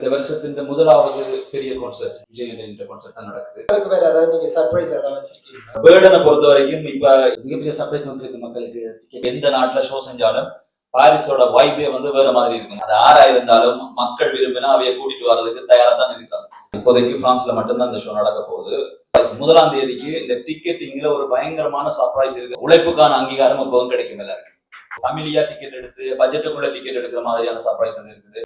இந்த வருஷத்தின் முதலாவது பெரிய கான்சர்ட் விஜய் என்ற கான்சர்ட் தான் நடக்குது. ஏதாவது நீங்க சர்ப்ரைஸ் ஏதாவது வச்சிருக்கீங்களா? பேர்டனை பொறுத்த வரைக்கும் இப்ப மிகப்பெரிய சர்ப்ரைஸ் வந்திருக்கு மக்களுக்கு. எந்த நாட்டுல ஷோ செஞ்சாலும் பாரிஸோட வைபே வந்து வேற மாதிரி இருக்கும். அது ஆறா இருந்தாலும் மக்கள் விரும்பினா அவைய கூட்டிட்டு வர்றதுக்கு தயாரா தான் இருக்காங்க. இப்போதைக்கு பிரான்ஸ்ல மட்டும்தான் இந்த ஷோ நடக்க போகுது. முதலாம் தேதிக்கு இந்த டிக்கெட்டிங்ல ஒரு பயங்கரமான சர்ப்ரைஸ் இருக்கு. உழைப்புக்கான அங்கீகாரம் எப்போதும் கிடைக்கும் எல்லாருக்கும். ஃபேமிலியா டிக்கெட் எடுத்து பட்ஜெட்டுக்குள்ள டிக்கெட் எடுக்கிற மாதிரியான சர்ப்ரைஸ் இருக்குது.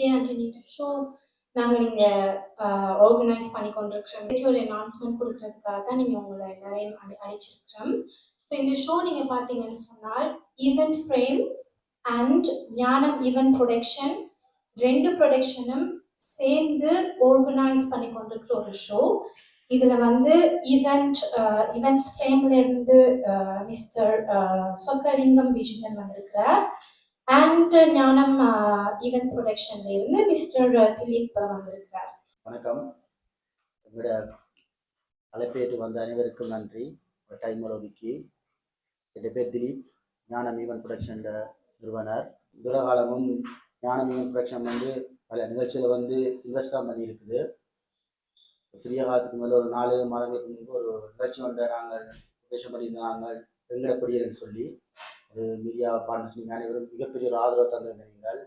விஜய் ஆண்டனி ஷோ நாங்கள் இங்கே ஆர்கனைஸ் பண்ணி கொண்டிருக்கிறோம் ஒரு அனௌன்ஸ்மெண்ட் கொடுக்கறதுக்காக தான் நீங்கள் உங்களை எல்லாரையும் அடி அழைச்சிருக்கிறோம் ஸோ இந்த ஷோ நீங்கள் பார்த்தீங்கன்னு சொன்னால் event frame and Gnanam event production ரெண்டு ப்ரொடக்ஷனும் சேர்ந்து ஆர்கனைஸ் பண்ணி கொண்டிருக்கிற ஒரு ஷோ இதில் வந்து ஈவெண்ட் ஈவெண்ட்ஸ் ஃப்ரேம்ல இருந்து மிஸ்டர் சொக்கலிங்கம் விஜயன் வந்திருக்கிறார். அண்ட் ஞானம் ஈவென்ட் ப்ரொடக்ஷன்ல இருந்து மிஸ்டர் திலீப் வந்திருக்கிறார் வணக்கம். எங்களோட அழைப்பேற்று வந்த அனைவருக்கும் நன்றி. டைம் ஒதுக்கி என் பேர் திலீப் ஞானம் ஈவன் ப்ரொடக்ஷன் நிறுவனர். காலமும் ஞானம் ஈவன் ப்ரொடக்ஷன் வந்து பல நிகழ்ச்சியில் வந்து இன்வெஸ்ட் பண்ணி இருக்குது சிறிய காலத்துக்கு மேலே ஒரு நாலு மாதங்களுக்கு முன்பு ஒரு நிகழ்ச்சி ஒன்றை நாங்கள் பேச பண்ணியிருந்தாங்க. எங்கட கொடியர்னு சொல்லி. மீடியா பார்ட்னர்ஸ் நீங்கள் அனைவரும் மிகப்பெரிய ஒரு ஆதரவு தந்திருந்தீர்கள்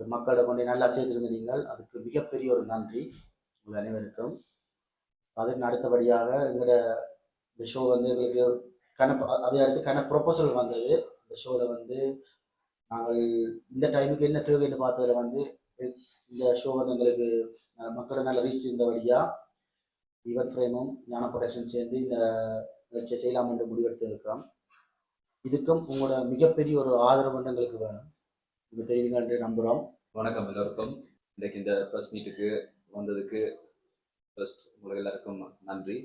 மக்களை கொண்டு நல்லா சேர்த்திருந்தீர்கள் அதுக்கு மிகப்பெரிய ஒரு நன்றி உங்கள் அனைவருக்கும். அதற்கு அடுத்தபடியாக எங்களோட இந்த ஷோ வந்து எங்களுக்கு கன அதை அடுத்து கன ப்ரொபோசல் வந்தது. இந்த ஷோவில் வந்து நாங்கள் இந்த டைமுக்கு என்ன தேவைன்னு பார்த்ததுல வந்து இந்த ஷோ வந்து எங்களுக்கு மக்களை நல்ல ரீச் இருந்தபடியாக ஈவன் ஃப்ரேமும் ஞான ப்ரொடக்ஷன் சேர்ந்து இந்த நிகழ்ச்சியை செய்யலாம் என்று முடிவெடுத்து இருக்கிறோம் இதுக்கும் உங்களோட மிகப்பெரிய ஒரு ஆதரவு வந்து எங்களுக்கு வேணும். இது தெரியுங்க நம்புகிறோம் வணக்கம் எல்லோருக்கும். இன்றைக்கு இந்த ப்ரெஸ் மீட்டுக்கு வந்ததுக்கு ஃபர்ஸ்ட் உங்களுக்கு எல்லாருக்கும் நன்றி.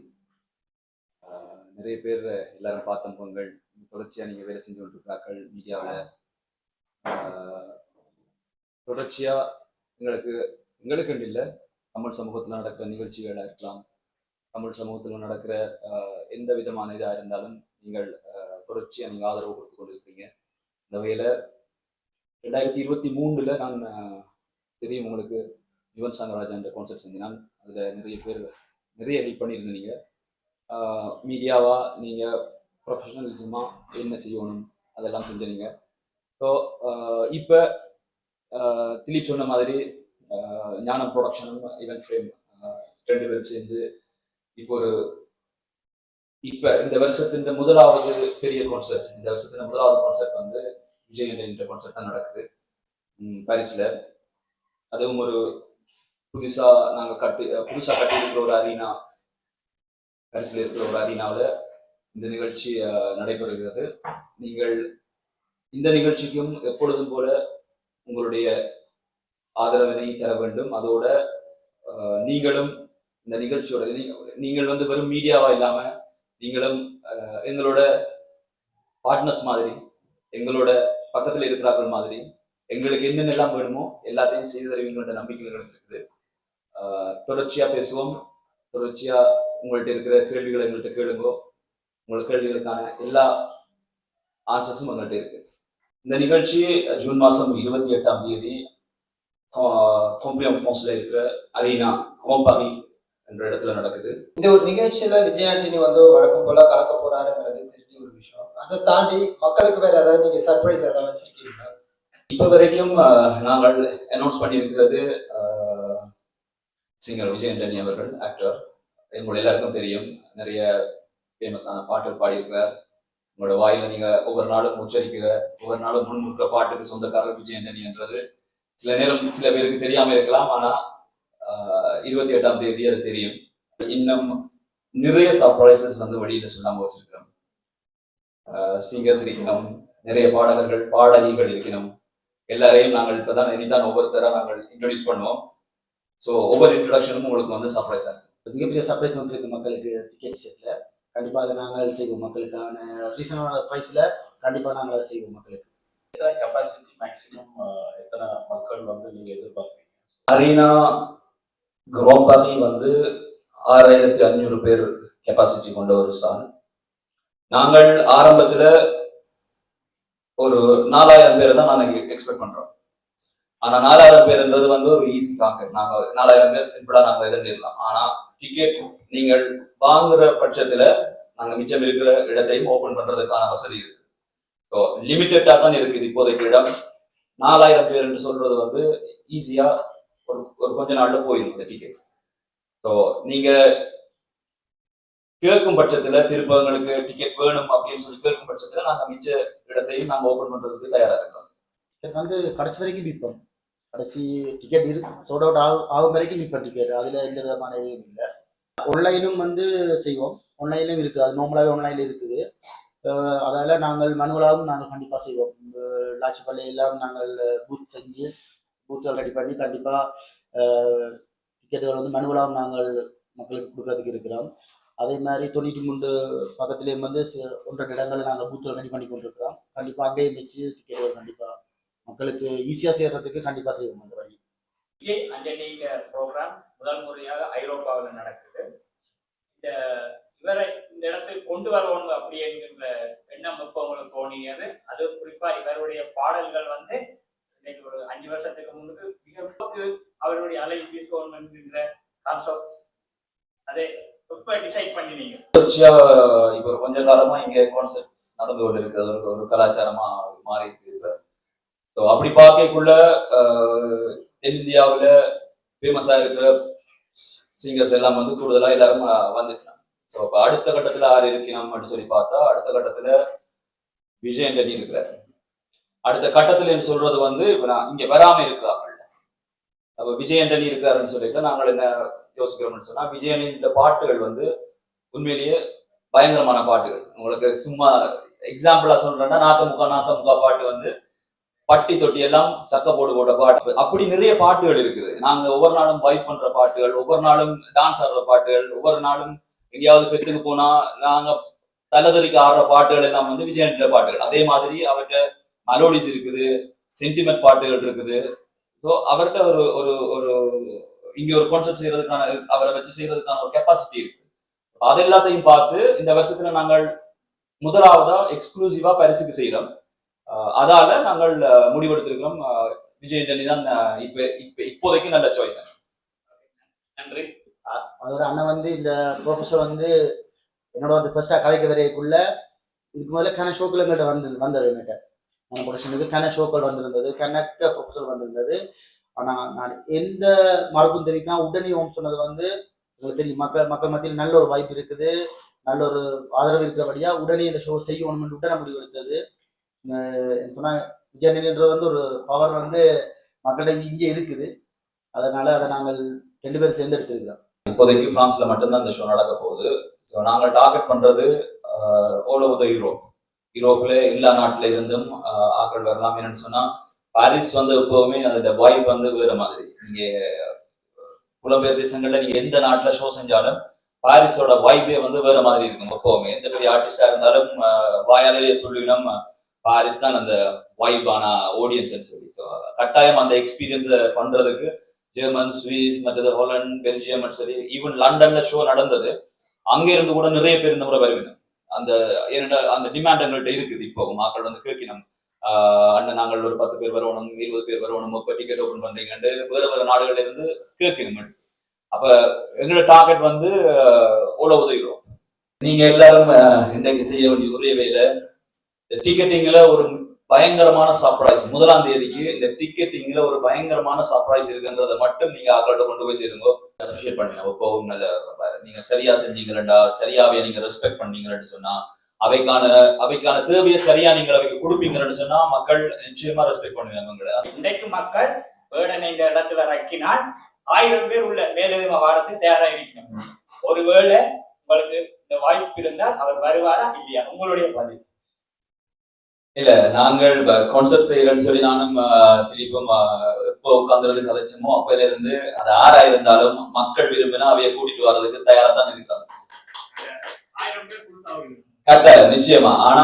ஆஹ் நிறைய பேர் எல்லாரும் பார்த்த பொங்கல் தொடர்ச்சியாக நீங்கள் வேலை செஞ்சு கொண்டிருக்கிறார்கள் மீடியாவில். தொடர்ச்சியாக எங்களுக்கு எங்களுக்கு இல்லை தமிழ் சமூகத்தில் நடக்கிற நிகழ்ச்சிகளாக இருக்கலாம். தமிழ் சமூகத்தில் நடக்கிற எந்த விதமான இதாக இருந்தாலும் நீங்கள் தொடர்ச்சியாக நீங்கள் ஆதரவு கொடுத்து கொண்டிருக்கீங்க. இந்த வகையில் ரெண்டாயிரத்தி இருபத்தி மூணுல நான் தெரியும் உங்களுக்கு யுவன் சங்கராஜா என்ற கான்செப்ட் செஞ்சேன் அதில் நிறைய பேர் நிறைய ஹெல்ப் பண்ணியிருந்தீங்க. மீடியாவா நீங்கள் ப்ரொஃபஷனலிசமாக என்ன செய்யணும் அதெல்லாம் செஞ்சீங்க. ஸோ இப்போ திலீப் சொன்ன மாதிரி ஞானம் ப்ரொடக்ஷனும் ஈவென்ட் ஃப்ரேம் ரெண்டு பேரும் சேர்ந்து இப்போ ஒரு இப்போ இந்த வருஷத்தின் முதலாவது பெரிய கான்செர்ட் இந்த வருஷத்தின் முதலாவது கான்செர்ட் வந்து விஜய் என்ற கான்செர்ட் தான் நடக்குது. பாரிஸ்ல. அதுவும் ஒரு புதுசா நாங்க கட்டி புதுசா கட்டி இருக்கிற ஒரு அரீனா பாரிஸ்ல இருக்கிற ஒரு அரீனாவில் இந்த நிகழ்ச்சி நடைபெறுகிறது. நீங்கள் இந்த நிகழ்ச்சிக்கும் எப்பொழுதும் போல உங்களுடைய ஆதரவினை தர வேண்டும். அதோட நீங்களும் இந்த நிகழ்ச்சியோட நீங்கள் வந்து வெறும் மீடியாவா இல்லாமல் நீங்களும் எங்களோட பார்ட்னர்ஸ் மாதிரி எங்களோட பக்கத்தில் இருக்கிறார்கள் மாதிரி எங்களுக்கு என்னென்னலாம் வேணுமோ எல்லாத்தையும் செய்து தருவீங்கன்ற நம்பிக்கை எங்களுக்கு இருக்குது தொடர்ச்சியாக பேசுவோம். தொடர்ச்சியாக உங்கள்கிட்ட இருக்கிற கேள்விகளை எங்கள்கிட்ட கேளுங்கோ. உங்கள் கேள்விகளுக்கான எல்லா ஆன்சர்ஸும் எங்கள்கிட்ட இருக்கு. இந்த நிகழ்ச்சி ஜூன் மாதம் இருபத்தி எட்டாம் தேதி கோம்பியம் ஃபோன்ஸில் இருக்கிற அரீனா கோம்பாரி என்ற இடத்துல நடக்குது. இந்த ஒரு நிகழ்ச்சியில விஜய் ஆண்டனி வந்து வழக்கம் போல கலக்க போறாருங்கிறது தெரிஞ்ச ஒரு விஷயம். அதை தாண்டி மக்களுக்கு வேற ஏதாவது நீங்க சர்ப்ரைஸ் ஏதாவது வச்சிருக்கீங்களா? இப்போ வரைக்கும் நாங்கள் அனௌன்ஸ் பண்ணியிருக்கிறது சிங்கர் விஜய் ஆண்டனி அவர்கள் ஆக்டர் எங்களோட எல்லாருக்கும் தெரியும். நிறைய ஃபேமஸான பாட்டு பாடியிருக்கிறார். உங்களோட வாயில நீங்க ஒவ்வொரு நாளும் உச்சரிக்கிற ஒவ்வொரு நாளும் முன்முற்ற பாட்டுக்கு சொந்தக்காரர் விஜய் ஆண்டனி என்றது சில நேரம் சில பேருக்கு தெரியாம இருக்கலாம். ஆனா இருபத்தி எட்டாம் தேதி அது தெரியும். இன்னும் நிறைய சர்ப்ரைசஸ் வந்து வெளியில சொல்லாம வச்சிருக்கிறோம். சிங்கர்ஸ் இருக்கணும் நிறைய பாடகர்கள் பாடகிகள் இருக்கணும். எல்லாரையும் நாங்கள் இப்பதான் இனிதான் ஒவ்வொருத்தரா நாங்கள் இன்ட்ரடியூஸ் பண்ணுவோம். ஸோ ஒவ்வொரு இன்ட்ரடக்ஷனும் உங்களுக்கு வந்து சர்ப்ரைஸா இருக்கும். மிகப்பெரிய சர்ப்ரைஸ் வந்திருக்கு மக்களுக்கு டிக்கெட் விஷயத்தில். கண்டிப்பாக அதை நாங்கள் செய்வோம் மக்களுக்கான ரீசனான ப்ரைஸில் கண்டிப்பாக நாங்கள் அதை செய்வோம் மக்களுக்கு. கெப்பாசிட்டி மேக்ஸிமம் எத்தனை மக்கள் வந்து நீங்க எதிர்பார்க்குறீங்க அரீனா குரோம்பாரி வந்து ஆறாயிரத்தி அஞ்சூறு பேர் கெப்பாசிட்டி கொண்ட ஒரு சால். நாங்கள் ஆரம்பத்துல ஒரு நாலாயிரம் பேரை தான் நாங்கள் எக்ஸ்பெக்ட் பண்றோம். ஆனா நாலாயிரம் பேர்ன்றது வந்து ஒரு ஈஸி கான்கர் நாங்க நாலாயிரம் பேர் சிம்பிளா நாங்க எதிர்நிடலாம் ஆனா டிக்கெட் நீங்கள் வாங்குற பட்சத்துல நாங்க மிச்சம் இருக்கிற இடத்தையும் ஓப்பன் பண்றதுக்கான வசதி இருக்கு. ஸோ லிமிட்டடாக தான் இருக்குது இப்போதைக்கு இடம். நாலாயிரம் பேர் என்று சொல்றது வந்து ஈஸியா ஒரு ஒரு கொஞ்ச நாள்ல போயிடும் இந்த டிக்கெட்ஸ் ஸோ நீங்க கேட்கும் பட்சத்துல திருப்பங்களுக்கு டிக்கெட் வேணும் அப்படின்னு சொல்லி கேட்கும் பட்சத்துல நாங்க மிச்ச இடத்தையும் நாங்க ஓபன் பண்றதுக்கு தயாரா இருக்கோம். வந்து கடைசி வரைக்கும் விற்போம் கடைசி டிக்கெட் இரு சோட் அவுட் ஆகும் ஆகும் வரைக்கும் விற்போம் டிக்கெட் அதுல எந்த விதமான இதுவும் இல்லை. ஆன்லைனும் வந்து செய்வோம். ஆன்லைன்லையும் இருக்குது அது நார்மலாகவே ஆன்லைனில் இருக்குது. அஹ் அதால நாங்கள் மனுவலாகவும் நாங்கள் கண்டிப்பாக செய்வோம். இந்த லாட்சி எல்லாம் நாங்கள் பூத் செஞ்சு பூத்துகள் ரெடி பண்ணி கண்டிப்பாக டிக்கெட்டுகள் வந்து மனுவலாகவும் நாங்கள் மக்களுக்கு கொடுக்கறதுக்கு இருக்கிறோம். அதே மாதிரி தொண்ணூற்றி மூன்று பக்கத்துலேயும் வந்து ஒன்றரை இடங்களில் நாங்கள் பூத்துகள் ரெடி பண்ணி கொண்டிருக்கிறோம். கண்டிப்பாக அங்கேயும் வச்சு டிக்கெட்டுகள் கண்டிப்பாக மக்களுக்கு ஈஸியாக சேர்றதுக்கு கண்டிப்பாக செய்வோம் அந்த வழி. விஜய் அண்டனிங்கிற ப்ரோக்ராம் முதல் முறையாக ஐரோப்பாவில் நடக்குது. இந்த இவரை இந்த இடத்துக்கு கொண்டு வரணும் அப்படி என்கிற எண்ணம் இப்போ உங்களுக்கு தோணியது. அது குறிப்பா இவருடைய பாடல்கள் வந்து இன்னைக்கு ஒரு அஞ்சு வருஷத்துக்கு முன்னுக்கு மிக அவருடைய அலை வீசுவோம் என்கின்ற கான்செப்ட் அதை இப்ப டிசைட் பண்ணினீங்க தொடர்ச்சியா இப்ப கொஞ்ச காலமா இங்க கான்செப்ட் நடந்து கொண்டு இருக்கு அது ஒரு- ஒரு கலாச்சாரமா மாறி இருக்கு. ஸோ அப்படி பார்க்கக்குள்ள ஆஹ், தென்னிந்தியாவுல ஃபேமஸா இருக்கிற சிங்கர்ஸ் எல்லாம் வந்து கூடுதலா எல்லாரும் வந்துட்டாங்க. ஸோ அப்ப அடுத்த கட்டத்துல ஆறு இருக்கணும் அப்படின்னு சொல்லி பார்த்தா அடுத்த கட்டத்துல விஜய் அண்டனி இருக்கிறார். அடுத்த கட்டத்துல சொல்றது வந்து நான் இங்க வராம இருக்கிறார்கள். அப்ப விஜய் அண்டனி இருக்காருன்னு சொல்லிட்டு நாங்கள் என்ன யோசிக்கிறோம்னு சொன்னா விஜயனின் இந்த பாட்டுகள் வந்து உண்மையிலேயே பயங்கரமான பாட்டுகள். உங்களுக்கு சும்மா எக்ஸாம்பிளா சொல்றேன்னா நாத்த முக்கா பாட்டு வந்து பட்டி தொட்டி எல்லாம் சக்க போடு போட்ட பாட்டு. அப்படி நிறைய பாட்டுகள் இருக்குது. நாங்க ஒவ்வொரு நாளும் வைப் பண்ற பாட்டுகள் ஒவ்வொரு நாளும் டான்ஸ் ஆடுற பாட்டுகள் ஒவ்வொரு நாளும் எங்கேயாவது பெற்றுக்கு போனா நாங்க தலதறிக்க ஆடுற பாட்டுகள் எல்லாம் வந்து விஜயன்ற பாட்டுகள். அதே மாதிரி அவர்கிட்ட மெலோடிஸ் இருக்குது சென்டிமெண்ட் பாட்டுகள் இருக்குது. ஸோ அவர்கிட்ட ஒரு ஒரு ஒரு இங்க ஒரு கான்செப்ட் செய்யறதுக்கான அவரை வச்சு செய்யறதுக்கான ஒரு கெப்பாசிட்டி இருக்கு. அது எல்லாத்தையும் பார்த்து இந்த வருஷத்துல நாங்கள் முதலாவதா எக்ஸ்க்ளூசிவா பரிசுக்கு செய்யறோம் அதால நாங்கள் முடிவெடுத்திருக்கிறோம். விஜய் டெல்லி தான் இப்ப இப்ப இப்போதைக்கு நல்ல சாய்ஸ் நன்றி. அதோட அண்ணன் வந்து இந்த ப்ரொஃபஸர் வந்து என்னோட வந்து ஃபர்ஸ்டா கதைக்கு வரைக்குள்ள இதுக்கு முதல்ல கன ஷோக்கள் எங்கிட்ட வந்து வந்தது என்கிட்ட நம்ம ப்ரொடக்ஷனுக்கு கன ஷோக்கள் வந்திருந்தது கணக்க ப்ரொஃபஸர் வந்திருந்தது. ஆனா நான் எந்த மரபும் தெரியுமா உடனே ஓம் சொன்னது வந்து உங்களுக்கு தெரியும் மக்கள் மக்கள் மத்தியில் நல்ல ஒரு வாய்ப்பு இருக்குது. நல்ல ஒரு ஆதரவு இருக்கிறபடியா உடனே இந்த ஷோ செய்யணும்னு உடனே முடிவு எடுத்தது. சொன்னால் சொன்னா வந்து ஒரு பவர் வந்து மக்களிடையே இங்கே இருக்குது. அதனால அதை நாங்கள் ரெண்டு பேரும் சேர்ந்து எடுத்துருக்கிறோம் இப்போதைக்கு பிரான்ஸ்ல மட்டும்தான் இந்த ஷோ நடக்க போகுது. ஸோ நாங்கள் டார்கெட் பண்றது ஓல் ஓவர் த யூரோப் யூரோப்ல எல்லா நாட்டில இருந்தும் ஆக்கள் வரலாம். என்னன்னு சொன்னா பாரிஸ் வந்து எப்பவுமே அதோட வாய்ப்பு வந்து வேற மாதிரி. இங்கே புலம்பெயர் தேசங்கள்ல நீங்க எந்த நாட்டுல ஷோ செஞ்சாலும் பாரிஸோட வாய்ப்பே வந்து வேற மாதிரி இருக்கும். எப்பவுமே எந்த பெரிய ஆர்டிஸ்டா இருந்தாலும் வாயாலேயே சொல்லிடும். பாரிஸ் தான் அந்த வைபான ஆடியன்ஸ் சொல்லி. ஸோ கட்டாயம் அந்த எக்ஸ்பீரியன்ஸை பண்றதுக்கு ஜெர்மன் சுவிஸ் மற்றது ஹாலண்ட் பெல்ஜியம் சரி ஈவன் லண்டன்ல ஷோ நடந்தது. அங்க இருந்து கூட நிறைய பேர் இந்த முறை வருவினோம் அந்த ஏனென்றா அந்த டிமாண்ட் எங்கள்கிட்ட இருக்குது. இப்போ மக்கள் வந்து கேட்கணும் அண்ணன் நாங்கள் ஒரு பத்து பேர் வரணும் இருபது பேர் வரணும் முப்பது டிக்கெட் ஓபன் பண்றீங்கன்னு வேறு வேறு நாடுகள்ல இருந்து கேட்கணும் அப்ப எங்களோட டார்கெட் வந்து அவ்வளோ உதவிடும் நீங்க எல்லாரும் இன்னைக்கு செய்ய வேண்டிய ஒரே வேலை இந்த டிக்கெட்டிங்ல ஒரு பயங்கரமான சர்ப்ரைஸ் முதலாம் தேதிக்கு இந்த டிக்கெட்டிங்ல ஒரு பயங்கரமான சர்ப்ரைஸ் இருக்குன்றதை மட்டும் நீங்க அவங்கள்ட்ட கொண்டு போய் சேருங்க. அப்ரிஷியேட் பண்ணுங்க. இப்போ நல்ல நீங்க சரியா செஞ்சீங்களா சரியாவே நீங்க ரெஸ்பெக்ட் பண்ணீங்கன்னு சொன்னா அவைக்கான அவைக்கான தேவையை சரியா நீங்க அவைக்கு கொடுப்பீங்கன்னு சொன்னா மக்கள் நிச்சயமா ரெஸ்பெக்ட் பண்ணுவாங்க உங்களை இன்றைக்கு மக்கள் வேர்டன் இந்த இடத்துல இறக்கினால் ஆயிரம் பேர் உள்ள மேலதிக வாரத்துக்கு தயாரா இருக்கணும் ஒருவேளை உங்களுக்கு இந்த வாய்ப்பு இருந்தால் அவர் வருவாரா இல்லையா? உங்களுடைய பதில். இல்ல நாங்கள் கான்செப்ட் செய்யறேன்னு சொல்லி நானும் திருப்பும் ஆஹ், எப்போ உட்கார்ந்துருந்து கதைச்சோமோ அப்பையில இருந்து அது ஆறா இருந்தாலும் மக்கள் விரும்பினா அவைய கூட்டிட்டு வர்றதுக்கு தயாரா தான் பேர் கரெக்டா நிச்சயமா. ஆனா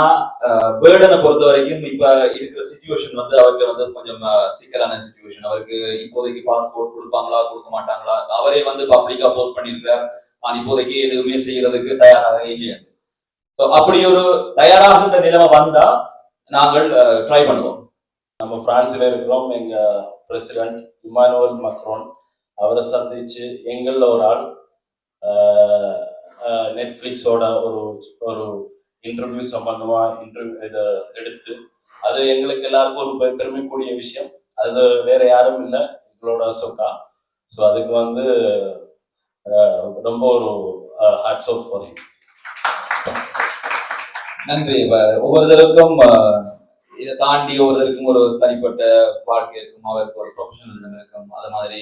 பேர்டனை பொறுத்த வரைக்கும் இப்ப இருக்கிற சுச்சுவேஷன் வந்து அவருக்கு வந்து கொஞ்சம் சிக்கலான சுச்சுவேஷன் அவருக்கு இப்போதைக்கு பாஸ்போர்ட் கொடுப்பாங்களா கொடுக்க மாட்டாங்களா? அவரே வந்து பப்ளிக்கா போஸ்ட் பண்ணியிருக்கிறார். நான் இப்போதைக்கு எதுவுமே செய்யறதுக்கு தயாராக இல்லையா. அப்படி ஒரு தயாராகின்ற நிலைமை வந்தா நாங்கள் ட்ரை பண்ணுவோம். நம்ம பிரான்ஸ்ல இருக்கிறோம். எங்க பிரசிடென்ட் இமானுவல் மக்ரோன் அவரை சந்திச்சு எங்கள்ல ஒரு ஆள் நெட்ஃபிளிக்ஸோட ஒரு ஒரு இன்டர்வியூ சம்பந்தமா இன்டர்வியூ இதை எடுத்து அது எங்களுக்கு எல்லாருக்கும் ஒரு பெருமைக்கூடிய விஷயம். அது வேற யாரும் இல்லை எங்களோட சொக்கா ஸோ அதுக்கு வந்து ரொம்ப ஒரு ஹாட்ஸ் ஆஃப் ஃபார் நன்றி. ஒவ்வொருத்தருக்கும் இதை தாண்டி ஒவ்வொருத்தருக்கும் ஒரு தனிப்பட்ட வாழ்க்கை இருக்கும் அவருக்கு ஒரு ப்ரொஃபஷனலிசம் இருக்கும். அது மாதிரி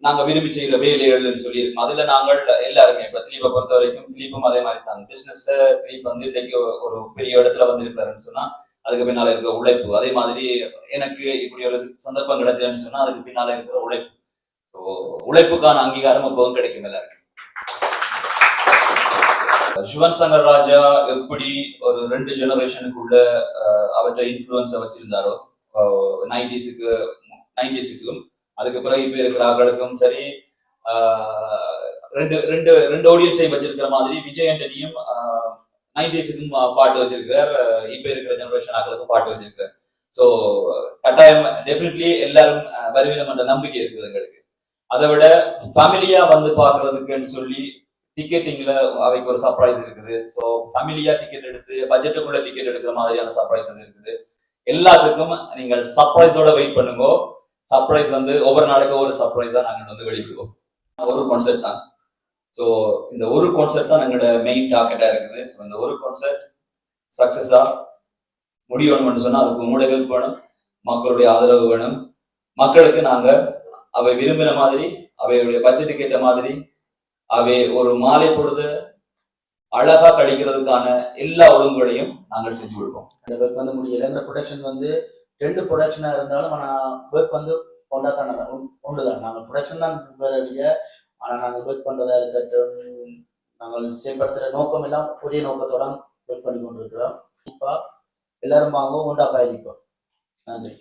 நாங்க விரும்பி செய்கிற வேலைகள்னு சொல்லியிருக்கோம் அதுல நாங்கள் எல்லாருமே இப்ப திலீப பொறுத்த வரைக்கும் திலீப்பும் அதே மாதிரி தான். பிசினஸ்ல திலீப் வந்து இன்றைக்கு ஒரு- பெரிய இடத்துல வந்திருக்காருன்னு சொன்னா அதுக்கு பின்னால இருக்கிற உழைப்பு. அதே மாதிரி எனக்கு இப்படி ஒரு சந்தர்ப்பம் கிடைச்சதுன்னு சொன்னா அதுக்கு பின்னால இருக்கிற உழைப்பு. ஸோ உழைப்புக்கான அங்கீகாரம் எப்போதும் கிடைக்கும் எல்லாருக்கும். சிவன் சங்கர் ராஜா எப்படி ஒரு ரெண்டு ஜெனரேஷனுக்குள்ள அவற்றை இன்ஃபுளுன்ஸை வச்சிருந்தாரோ நைன்டிஸுக்கு நைன்டிஸுக்கும் அதுக்கு பிறகு இப்ப இருக்கிற அவர்களுக்கும் சரி ரெண்டு ரெண்டு ரெண்டு ஆடியன்ஸையும் வச்சிருக்கிற மாதிரி விஜய் ஆண்டனியும் நைன்டிஸுக்கும் பாட்டு வச்சிருக்கிறார். இப்ப இருக்கிற ஜெனரேஷன் ஆக்களுக்கும் பாட்டு வச்சிருக்கிறார். ஸோ கட்டாயம் டெஃபினெட்லி எல்லாரும் வருவினம் என்ற நம்பிக்கை இருக்குது எங்களுக்கு. அதை விட ஃபேமிலியா வந்து பாக்குறதுக்குன்னு சொல்லி டிக்கெட்டிங்ல அவைக்கு ஒரு சர்ப்ரைஸ் இருக்குது. ஸோ ஃபேமிலியா டிக்கெட் எடுத்து பட்ஜெட்டுக்குள்ள டிக்கெட் எடுக்கிற மாதிரியான சர்ப்ரைசஸ் இருக்குது. எல்லாத்துக்கும் நீங்கள் சர்ப்ரைஸோட வெயிட் பண்ணுங்க. சர்ப்ரைஸ் வந்து ஒவ்வொரு நாளைக்கு ஒவ்வொரு சர்ப்ரைஸா நாங்கள் வந்து வெளியிடுவோம். ஒரு கான்செப்ட் தான். ஸோ இந்த ஒரு கான்செப்ட் தான் எங்களோட மெயின் டார்கெட்டா இருக்குது. ஸோ இந்த ஒரு கான்செப்ட் சக்சஸா முடியணும்னு சொன்னா அதுக்கு உங்களுடைய ஹெல்ப் வேணும் மக்களுடைய ஆதரவு வேணும். மக்களுக்கு நாங்க அவை விரும்பின மாதிரி அவையுடைய பட்ஜெட்டுக்கு ஏற்ற மாதிரி அவை ஒரு மாலை பொழுது அழகா கழிக்கிறதுக்கான எல்லா ஒழுங்குகளையும் நாங்கள் செஞ்சு கொடுப்போம். அந்த வந்து முடியல. இந்த ப்ரொடக்ஷன் வந்து ரெண்டு ப்ரொடக்ஷனா இருந்தாலும் ஆனால் ஒர்க் வந்து ஒன்றா தான் ஒன்று தான் நாங்கள் ப்ரொடக்ஷன் தான் வேலைய ஆனால் நாங்கள் ஒர்க் பண்ணுறதா இருக்கட்டும் நாங்கள் செயல்படுத்துகிற நோக்கம் எல்லாம் ஒரே நோக்கத்தோட ஒர்க் பண்ணி கொண்டிருக்கிறோம். இப்போ எல்லாரும் வாங்க ஒன்றா பயணிப்போம் நன்றி.